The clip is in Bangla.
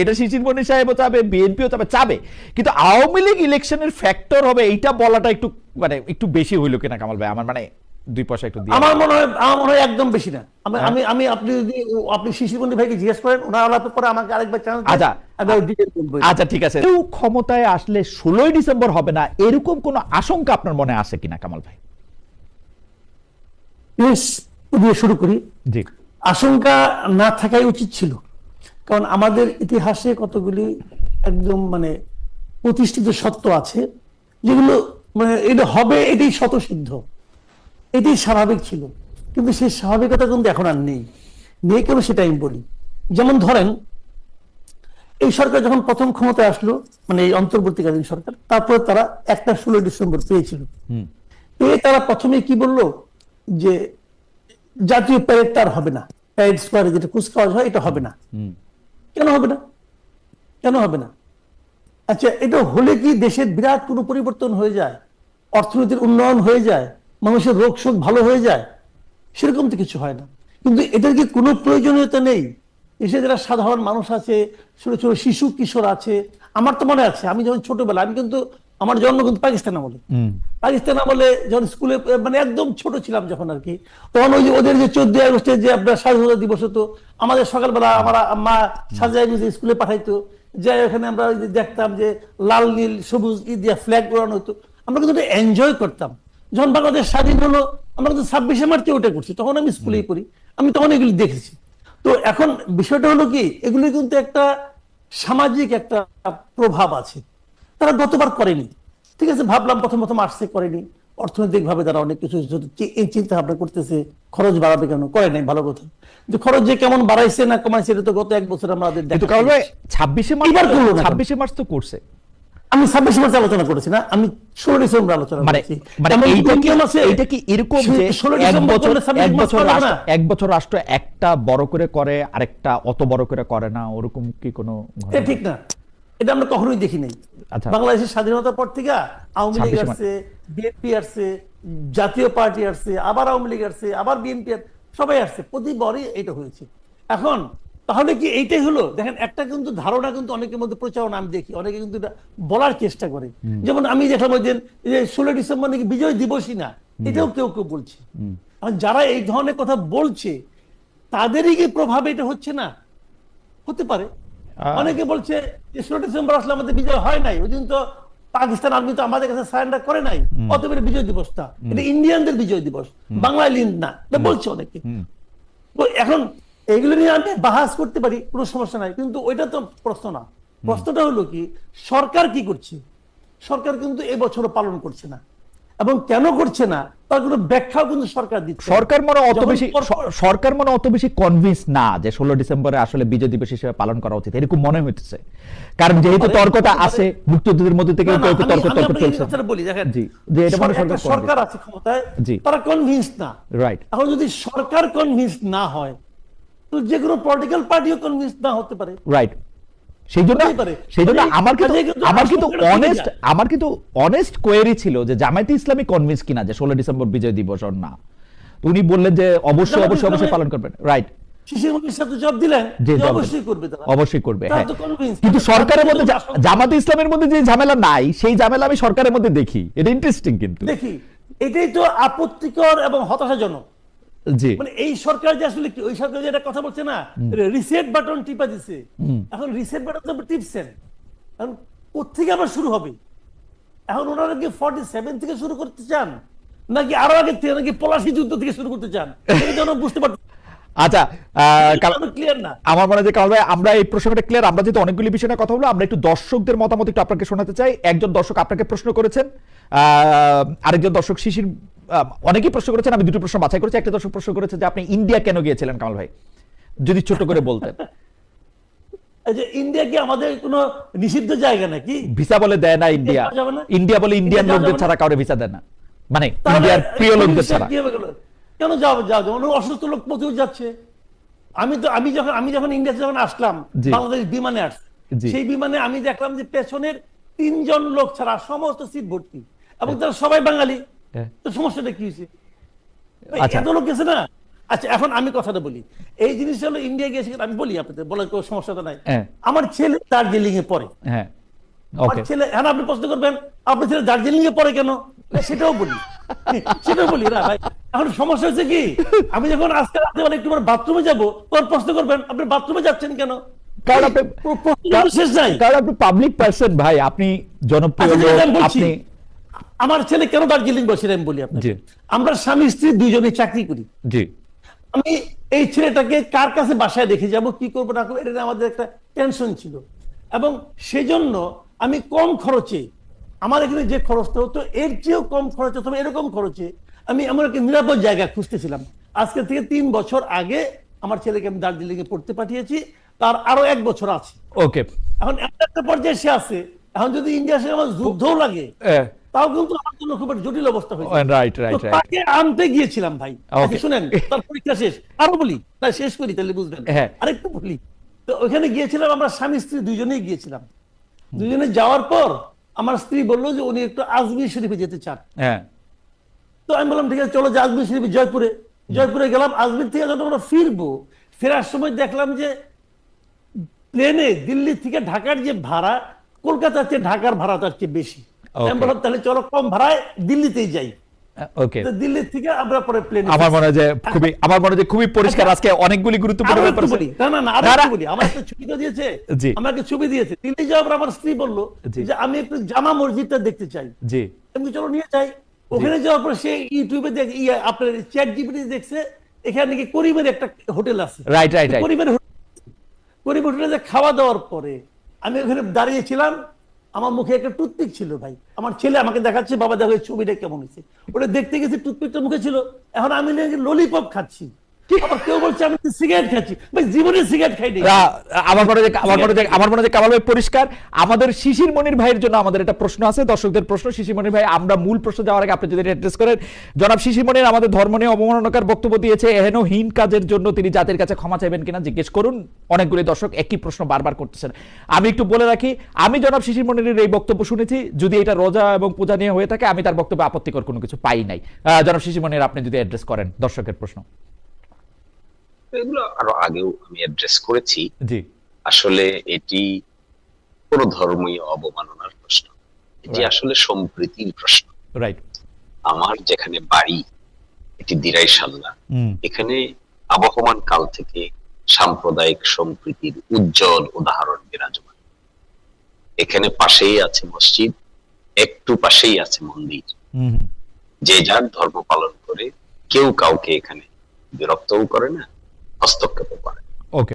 এটা শিশির বনি সাহেবও চাবে বিএনপিও চাবে চাবে। কিন্তু আওয়ামী লীগ ইলেকশনের ফ্যাক্টর হবে এইটা বলাটা একটু মানে একটু বেশি হইল কিনা কামাল ভাই? আমার মানে দুই পয়সা একটু আমার মনে হয় আমার মনে হয় একদম বেশি না। আমি আমি আমি আপনি যদি আপনি শিশিরবন্দি ভাইকে জিজ্ঞেস করেন ওনার আলাপের পরে আমাকে আরেকবার চান্স আচ্ছা। আচ্ছা ঠিক আছে। কেউ ক্ষমতায় আসলে ষোলোই ডিসেম্বর হবে না এরকম কোনো আশঙ্কা আপনার মনে আছে কিনা কামাল ভাই? দিয়ে শুরু করি। জি। আশঙ্কা না থাকাই উচিত ছিল। কারণ আমাদের ইতিহাসে কতগুলি একদম মানে প্রতিষ্ঠিত সত্য আছে যেগুলো মানে এটা হবে এটাই শতসিদ্ধ এটাই স্বাভাবিক ছিল। কিন্তু সেই স্বাভাবিকতা কিন্তু এখন আর নেই। নেই কেন সেটা আমি বলি। যেমন ধরেন এই সরকার যখন প্রথম ক্ষমতায় আসলো মানে এই অন্তর্বর্তীকালীন সরকার তারপরে তারা একটা ষোলো ডিসেম্বর পেয়েছিল। পেয়ে তারা প্রথমে কি বলল? যে জাতীয় প্যারেড তার হবে না। প্যারেড স্কোয়ারে যেটা কুচকাওয়াজ হয় এটা হবে না। কেন হবে না? কেন হবে না? আচ্ছা এটা হলে কি দেশের বিরাট কোনো পরিবর্তন হয়ে যায়? অর্থনীতির উন্নয়ন হয়ে যায়? মানুষের রোগ শোক ভালো হয়ে যায়? সেরকম তো কিছু হয় না। কিন্তু এটার কি কোনো প্রয়োজনীয়তা নেই? এসে যারা সাধারণ মানুষ আছে, ছোট ছোট শিশু কিশোর আছে, আমার তো মনে আছে, আমি যখন ছোটবেলা আমি কিন্তু আমার জন্ম কিন্তু পাকিস্তান আমলে। পাকিস্তান আমলে যখন স্কুলে মানে একদম ছোট ছিলাম যখন আর কি তখন ওই যে ওদের যে চোদ্দ আগস্টে যে আপনার স্বাধীনতা দিবস হতো আমাদের সকালবেলা আমার মা সাজায় বুঝে স্কুলে পাঠাইতো। যে ওখানে আমরা ওই যে দেখতাম যে লাল নীল সবুজ ই দিয়া ফ্ল্যাগ উড়ানো হতো। আমরা কিন্তু এনজয় করতাম। যখন বাংলাদেশ স্বাধীন হলো আমরা কিন্তু ছাব্বিশে মার্চে ওটা করছি তখন আমি স্কুলেই পড়ি। আমি তখন এগুলি দেখেছি। তো এখন বিষয়টা হলো কি এগুলি কিন্তু একটা সামাজিক একটা প্রভাব আছে। তারা গতবার করেনি। ঠিক আছে ভাবলাম প্রথম প্রথম আসছে করেনি। অর্থনৈতিক ভাবে তারা অনেক কিছু এই চিন্তা ভাবনা করতেছে খরচ বাড়াবে কেন? করে নাই ভালো কথা। যে খরচ যে কেমন বাড়াইছে না কমাইছে এটা তো গত এক বছর আমাদের। ছাব্বিশে মার্চ ছাব্বিশে মার্চ তো করছে। আমি ছাব্বিশ মার্চে আলোচনা করেছি না আমি ষোলো ডিসেম্বর আলোচনা মানে করেছি। মানে কি আছে? এইটা কি এরকম যে এক ডিসেম্বর বছর এক বছর রাষ্ট্র একটা বড় করে করে আরেকটা অত বড় করে করে না ওরকম কি কোনো ঠিক না। এটা আমরা কখনোই দেখি নাই। বাংলাদেশের স্বাধীনতার পর থেকে আওয়ামী লীগ 26 আসছে বিএনপি আসছে জাতীয় পার্টি আসছে আবার আওয়ামী লীগ আসছে আবার বিএনপি সবাই আসছে প্রতিবারই এটা হয়েছে। এখন তাহলে কি এইটাই হলো? দেখেন একটা কিন্তু ধারণা কিন্তু অনেকের মধ্যে প্রচারণা আমি দেখি অনেকে কিন্তু এটা বলার চেষ্টা করে। যেমন আমি দেখলাম ওই দিন যে ষোলো ডিসেম্বর নাকি বিজয় দিবসই না এটাও কেউ কেউ বলছে। যারা এই ধরনের কথা বলছে তাদেরই কি প্রভাব এটা হচ্ছে না? হতে পারে। অনেকে বলছে যে ষোলো ডিসেম্বর আসলে আমাদের বিজয় হয় নাই। ওই দিন তো পাকিস্তান আর্মি তো আমাদের কাছে সারেন্ডার করে নাই। অতএব বিজয় দিবসটা এটা ইন্ডিয়ানদের বিজয় দিবস। বাংলায় লিঙ্ক না। এটা বলছে অনেকে। তো এখন এগুলো নিয়ে আমি বাহাস করতে পারি কোনো সমস্যা নাই। কিন্তু ওইটা তো প্রশ্ন না। প্রশ্নটা হলো কি সরকার কি করছে? সরকার কিন্তু এবছরও পালন করছে না। এবং কেন করছে না তার কোনো ব্যাখ্যাও কিন্তু সরকার দিচ্ছে সরকার মনে অত বেশি সরকার মনে অত বেশি কনভিন্স না যে ষোলো ডিসেম্বরে আসলে বিজয় দিবস হিসেবে পালন করা উচিত। এরকম মনে হইতেছে। কারণ যেহেতু তর্কটা আছে মুক্তিযুদ্ধের মধ্যে থেকে না, তর্ক তর্ক চলছে। বলি দেখেন জি, যে এটা মনে সরকার- সরকার সরকার আছে ক্ষমতায় জি। তারা কনভিন্স না। রাইট এখন যদি সরকার কনভিন্স না হয় তো যে কোনো পলিটিক্যাল পার্টিও কনভিন্স না হতে পারে। রাইট সেই জন্য সেই জন্য মানে আমার কিন্তু আমার কিন্তু অনেস্ট আমার কিন্তু অনেস্ট কোয়েরি ছিল যে জামায়াতে ইসলামী কনভিন্স কিনা যে ষোলো ডিসেম্বর বিজয় দিবস না। উনি বললেন যে অবশ্যই অবশ্যই অবশ্যই পালন করবেন। রাইট অবশ্যই করবে হ্যাঁ। কিন্তু সরকারের মধ্যে জামাতে ইসলামের মধ্যে যে ঝামেলা নাই সেই ঝামেলা আমি সরকারের মধ্যে দেখি। এটা ইন্টারেস্টিং কিন্তু। দেখি। এটাই তো আপত্তিকর এবং হতাশাজনক। জি। মানে এই সরকার যে আসলে কি ওই সরকার যে কথা বলছে না রিসেট বাটন টিপা দিছে। এখন রিসেট বাটন তো টিপছেন। এখন কোথেকে আবার শুরু হবে? এখন ওনারা কি ফর্টি সেভেন থেকে শুরু করতে চান? নাকি আরও আগে থেকে নাকি পলাশি যুদ্ধ থেকে শুরু করতে চান? এটা বুঝতে পারছি আচ্ছা আহ, ক্লিয়ার না? আমার মনে হয় যে কামাল ভাই আমরা এই প্রসঙ্গটা ক্লিয়ার আমরা যেহেতু অনেকগুলি বিষয় নিয়ে কথা বলব আমরা একটু দর্শকদের মতামত একটু আপনাকে শোনাতে চাই। একজন দর্শক আপনাকে প্রশ্ন করেছেন আহ, আরেকজন দর্শক শিশির অনেকেই প্রশ্ন করেছেন আমি দুটো প্রশ্ন বাছাই করেছি। একটা দর্শক প্রশ্ন করেছে যে আপনি ইন্ডিয়া কেন গিয়েছিলেন কামাল ভাই? যদি ছোট করে বলতেন। যে ইন্ডিয়া কি আমাদের কোনো নিষিদ্ধ জায়গা নাকি? ভিসা বলে দেয় না ইন্ডিয়া? ইন্ডিয়া বলে ইন্ডিয়ান লোকদের ছাড়া কাউরে ভিসা দেয় না। মানে ইন্ডিয়ার প্রিয় লোকদের ছাড়া? কেন অনেক অসুস্থ লোক প্রচুর যাচ্ছে। আমি তো আমি যখন আমি যখন ইন্ডিয়াতে যখন আসলাম। বাংলাদেশ বিমানে আসছে সেই বিমানে আমি দেখলাম যে পেছনের তিনজন লোক ছাড়া সমস্ত সিট ভর্তি। এবং তারা সবাই বাঙালি। সমস্যাটা কি হয়েছে? আচ্ছা। এত লোক গেছে না? আচ্ছা এখন আমি কথাটা বলি। এই জিনিসটা হলো ইন্ডিয়া গিয়েছে আমি বলি আপনাদের বলার কোনো সমস্যা তো নাই। আমার ছেলে দার্জিলিং এ পড়ে। হ্যাঁ আমার ছেলে হ্যাঁ আপনি প্রশ্ন করবেন আপনার ছেলে দার্জিলিং এ পড়ে কেন? সেটাও বলি। সেটাও বলি না ভাই। এখন সমস্যা হচ্ছে কি আমি যখন আজকে রাতে বেলা একটু বাথরুমে যাব তখন প্রশ্ন করবেন আপনি বাথরুমে যাচ্ছেন কেন? কারণ আপনি শেষ নাই। কারণ আপনি পাবলিক পার্সন ভাই। আপনি জনপ্রিয় আচ্ছা, আপনি আমার ছেলে কেন দার্জিলিং বসে আমি বলি আপনাকে। আমরা স্বামী স্ত্রী দুইজনে চাকরি করি। জি। আমি এই ছেলেটাকে কার কাছে বাসায় রেখে যাব কি করব না করব এটা আমাদের একটা টেনশন ছিল। এবং সেজন্য আমি কম খরচে আমার এখানে যে খরচটা হতো এর চেয়েও কম খরচে অথবা এরকম খরচে আমি এমন একটা নিরাপদ জায়গা খুঁজতেছিলাম। আজকে থেকে তিন বছর আগে আমার ছেলেকে আমি দার্জিলিং এ পড়তে পাঠিয়েছি তার আরও এক বছর আছে। ওকে। এখন একটা পর্যায়ে সে আছে এখন যদি ইন্ডিয়া সে আমার যুদ্ধও লাগে। তাও কিন্তু আমার জন্য খুব জটিল অবস্থা হয়েছে। রাইট রাইট তো তাকে আনতে গিয়েছিলাম ভাই. আচ্ছা, শুনেন তার পরীক্ষা শেষ। আরও বলি তাই শেষ করি তাহলে বুঝবেন। হ্যাঁ। আরেকটু বলি তো ওখানে গিয়েছিলাম আমরা স্বামী স্ত্রী দুজনেই গিয়েছিলাম। দুজনে যাওয়ার পর আমার স্ত্রী বলল যে উনি একটু আজমির শরীফে যেতে চান। হ্যাঁ। তো আমি বললাম ঠিক আছে চলো যে আজমির শরীফে জয়পুরে। জয়পুরে গেলাম আজমির থেকে যখন আমরা ফিরবো ফেরার সময় দেখলাম যে প্লেনে দিল্লি থেকে ঢাকার যে ভাড়া কলকাতার চেয়ে ঢাকার ভাড়া তার চেয়ে বেশি। আমি বললাম তাহলে চলো কম ভাড়ায় দিল্লিতেই যাই। ওকে দিল্লি থেকে আমরা পরে প্লেনে আমার মনে হয় যে খুবই আমার মনে হয় যে খুবই পরিষ্কার। আজকে অনেকগুলি গুরুত্বপূর্ণ ব্যাপার আছে। না না না আরও বলি। আমার একটা ছবি তো দিয়েছে। জি। আমাকে ছবি দিয়েছে। দিল্লি যাওয়ার পর আমার স্ত্রী বলল। যে আমি একটু জামা মসজিদটা দেখতে চাই। জি। আমি চলো নিয়ে যাই। ওখানে যাওয়ার পর সে ইউটিউবে দেখ ইয়ে আপনার চ্যাট জিপিটি দেখছে। এখানে নাকি করিমের একটা হোটেল আছে। Right, right, right. করিমের হোটেল করিম হোটেলে খাওয়া দাওয়ার পরে আমি ওখানে দাঁড়িয়েছিলাম। আমার মুখে একটা টুথপিক ছিল ভাই। আমার ছেলে আমাকে দেখাচ্ছে, বাবা দেখো ছবিটা কেমন হয়েছে। ওটা দেখতে গেছি টুথপিকটা মুখে ছিল। এখন আমি ললিপপ খাচ্ছি। আবার কেউ বলছে আমি সিগারেট খাচ্ছি। ভাই জীবনে সিগারেট খাই আ, আমার মনে আমার মনে আমার মনে কামাল ভাই পরিষ্কার। আমাদের শিশির মনির ভাইয়ের জন্য আমাদের একটা প্রশ্ন আছে দর্শকদের প্রশ্ন। শিশির মনির ভাই আমরা মূল প্রশ্ন যাওয়ার আগে আপনি যদি অ্যাড্রেস করেন। জনাব শিশির মনির আমাদের ধর্ম নিয়ে অবমাননাকার বক্তব্য দিয়েছে এহেন হীন কাজের জন্য তিনি জাতির কাছে ক্ষমা চাইবেন কিনা জিজ্ঞেস করুন। অনেকগুলি দর্শক একই প্রশ্ন বারবার করতেছেন। আমি একটু বলে রাখি আমি জনাব শিশির মনিরের এই বক্তব্য শুনেছি। যদি এটা রোজা এবং পূজা নিয়ে হয়ে থাকে আমি তার বক্তব্যে আপত্তিকর কোনো কিছু পাই নাই। আহ, জনাব শিশির মনির আপনি যদি অ্যাড্রেস করেন দর্শকের প্রশ্ন। এগুলো আরও আগেও আমি অ্যাড্রেস করেছি। আসলে এটি কোন ধর্মীয় অবমাননার প্রশ্ন। এটি আসলে সম্প্রীতির প্রশ্ন। রাইট আমার যেখানে বাড়ি এটি দিরাই সাল্লা। এখানে আবহমান কাল থেকে সাম্প্রদায়িক সম্প্রীতির উজ্জ্বল উদাহরণ বিরাজমান। এখানে পাশেই আছে মসজিদ একটু পাশেই আছে মন্দির। হুম। যে যার ধর্ম পালন করে কেউ কাউকে এখানে বিরক্তও করে না। হস্তক্ষেপও করে না। ওকে